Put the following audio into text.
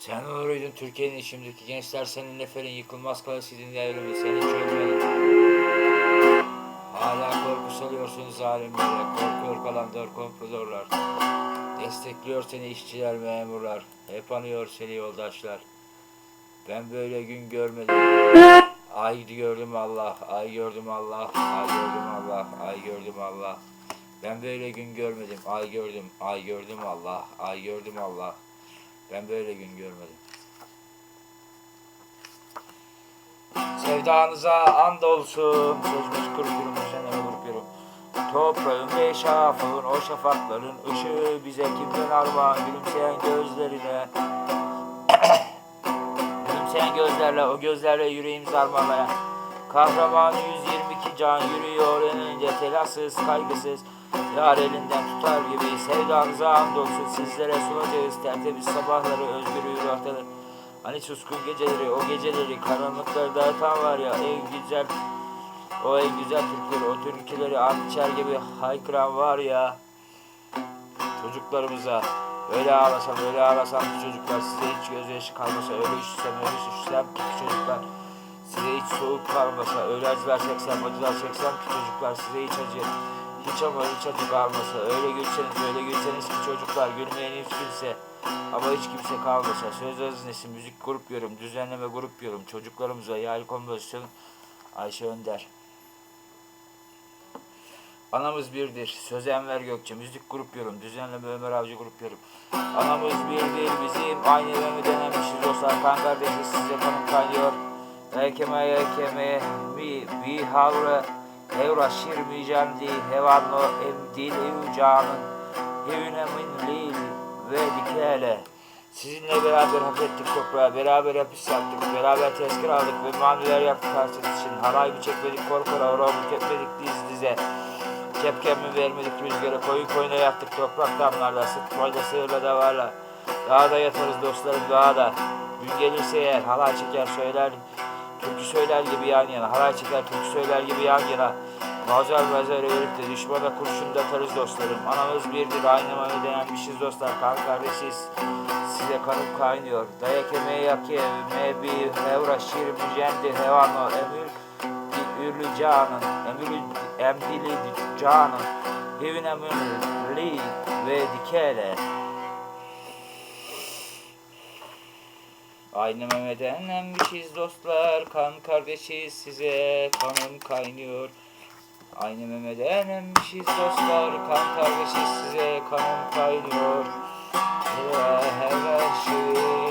Sen onuruydun Türkiye'nin şimdiki gençler senin neferin yıkılmaz kalesiydin devrimi seni çözmedi. Hala korku salıyorsun zalimlere, korkuyor kalanlar kompradorlar. Destekliyor seni işçiler memurlar, hep anıyor seni yoldaşlar. Ben böyle gün görmedim. Ay gördüm Allah, ay gördüm Allah, ay gördüm Allah, ay gördüm Allah. Ben böyle gün görmedim, ay gördüm, ay gördüm Allah, ay gördüm Allah. Ben böyle gün görmedim. Sevdanıza and olsun, sözümüz kuruyorum, senemi kuruyorum. Toprağın ve şafağın, o şafakların ışığı bize kimden armağan, gülümseyen gözlerine. gülümseyen gözlerle, o gözlerle yüreğimiz armağanlayan. Kahraman 122 can yürüyor önünde telaşsız, kaygısız. Yar elinden tutar gibi sevdanıza andolsun sizlere sunacağız tertemiz sabahları özgür yürü. Hani suskun geceleri o geceleri karanlıkları dağıtan var ya en güzel o en güzel Türkleri o türküleri ant içer gibi haykıran var ya çocuklarımıza öyle ağlasam öyle ağlasam çocuklar size hiç gözyaşı kalmasa öyle üşüsem öyle üşüsem çocuklar size hiç soğuk kalmasa öyle acılar çeksem acılar çeksem ki çocuklar size hiç acı hiç ama hiç acı kalmasa öyle gülseniz öyle gülseniz ki çocuklar gülmeyen hiç kimse ama hiç kimse kalmasa söz hazinesi müzik grup yorum düzenleme grup yorum çocuklarımıza yaylı kompozisyon Ayşe Önder Anamız birdir. Söz Enver Gökçe. Müzik grup yorum. Düzenleme Ömer Avcı grup yorum. Anamız birdir. Bizim aynı evimi denemişiz dostlar. Kan kardeşiz size kanım. Ekeme ekeme mi vi havre Evra şirmi cemdi hevanlo emdil evcanın Evine min lil ve dikele Sizinle beraber hak ettik toprağa, beraber hapis yaptık, beraber tezkir aldık ve maneler yaptık hasret için. Halay mı çekmedik korkora, oramı etmedik diz dize. Cepken mi vermedik rüzgara, koyun koyuna yattık toprak damlarda, sık boyda sığırla da varla. Dağda yatarız dostlarım dağda. Gün gelirse eğer halay çeker söyler, türkü söyler gibi yan yana. Halay çeker türkü söyler gibi yan yana. Mazer mazer eğilip de düşmana kurşun da atarız dostlarım. Anamız birdir, aynı mami denenmişiz dostlar. Kan kardeşiz, size kanım kaynıyor. Dayak yemeği yak ye, bir hevra şir mücendi hevano emir ürlü canın, emrü emdili canın, evin emrli ve dikele. Aynı Mehmet'en emmişiz dostlar, kan kardeşiz size. Kanım kaynıyor. Aynı Mehmet'en emmişiz dostlar, kan kardeşiz size. Kanım kaynıyor. Ve her şey